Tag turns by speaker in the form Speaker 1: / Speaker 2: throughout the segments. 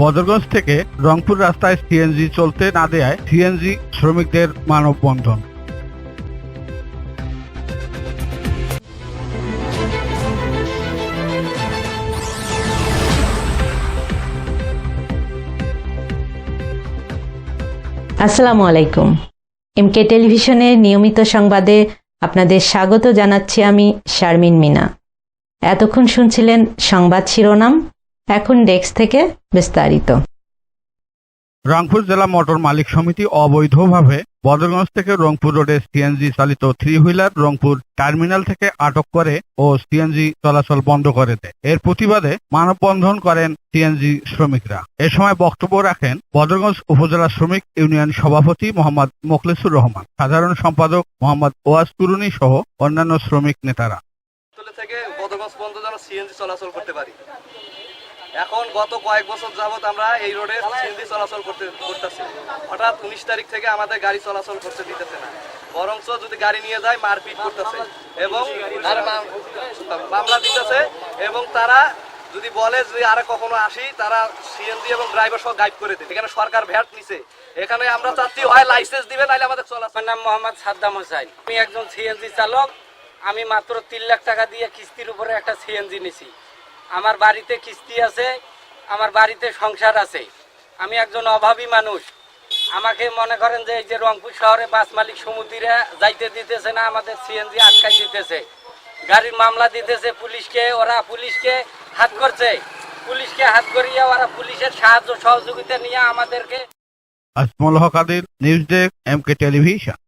Speaker 1: বদরগঞ্জ থেকে রংপুর রাস্তায় সিএনজি চলতে না দেয়ায় সিএনজি শ্রমিকদের মানববন্ধন।
Speaker 2: আসসালামু আলাইকুম। এমকে টেলিভিশনের নিয়মিত সংবাদে আপনাদের স্বাগত জানাচ্ছি আমি শারমিন মিনা। এতক্ষণ শুনছিলেন সংবাদ শিরোনাম এখন ডেস্ক থেকে বিস্তারিত।
Speaker 1: রংপুর জেলা মোটর মালিক সমিতি অবৈধভাবে বদরগঞ্জ থেকে রংপুর রোডে সিএনজি চালিত থ্রি হুইলার রংপুর টার্মিনাল থেকে আটক করে ও সিএনজি চলাচল বন্ধ করে দেয়। এর প্রতিবাদে মানববন্ধন করেন সিএনজি শ্রমিকরা। এ সময় বক্তব্য রাখেন বদরগঞ্জ উপজেলা শ্রমিক ইউনিয়ন সভাপতি মোহাম্মদ মোখলেসুর রহমান সাধারণ সম্পাদক মোহাম্মদ ওয়াজ কুরুনি সহ অন্যান্য শ্রমিক নেতারা।
Speaker 3: থেকে বদরগঞ্জ যেন সিএনজি চলাচল করতে পারি। এখন গত কয়েক বছর যাবত আমরা এই রোডে সিএনজি চলাচল করতে, করতেছি। হঠাৎ উনিশ তারিখ থেকে আমাদের গাড়ি চলাচল করতে দিতেছে না। বরঞ্চ যদি গাড়ি নিয়ে যায়, মারপিট করতেছে। এবং মামলা দিতেছে এবং তারা যদি বলে যদি আর কখনো আসি, তারা সিএনজি এবং ড্রাইভার সহ গাইড করে দেয়। এখানে সরকার ভ্যাট নিছে। এখানে আমরা চাচ্ছি হয় লাইসেন্স দিবে নাহলে আমাদের চলাচল
Speaker 4: আমার নাম মোহাম্মদ সাদ্দাম হোসাইন। আমি একজন সিএনজি চালক। আমি মাত্র তিন লাখ টাকা দিয়ে কিস্তির উপরে একটা সিএনজি নিছি। আমার বাড়িতে কিস্তি আছে আমার বাড়িতে সংসার আছে। আমি একজন অভাবী মানুষ। আমাকে মনে করেন যে এই যে রংপুর শহরে বাস মালিক সমুদ্রে যাইতে দিতেছে না আমাদের সিএনজি আটকাই দিতেছে। গাড়ির মামলা দিতেছে পুলিশকে ওরা পুলিশকে হাত করছে। পুলিশকে হাত করিয়ে ওরা পুলিশের সাহায্য সহযোগিতা নিয়ে আমাদেরকে
Speaker 1: আজমল হকাদের নিউজ ডেস্ক এমকে টেলিভিশন।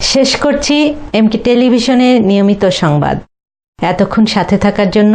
Speaker 2: শেষ করছি এমকে টেলিভিশনের নিয়মিত সংবাদ। এতক্ষণ সাথে থাকার জন্য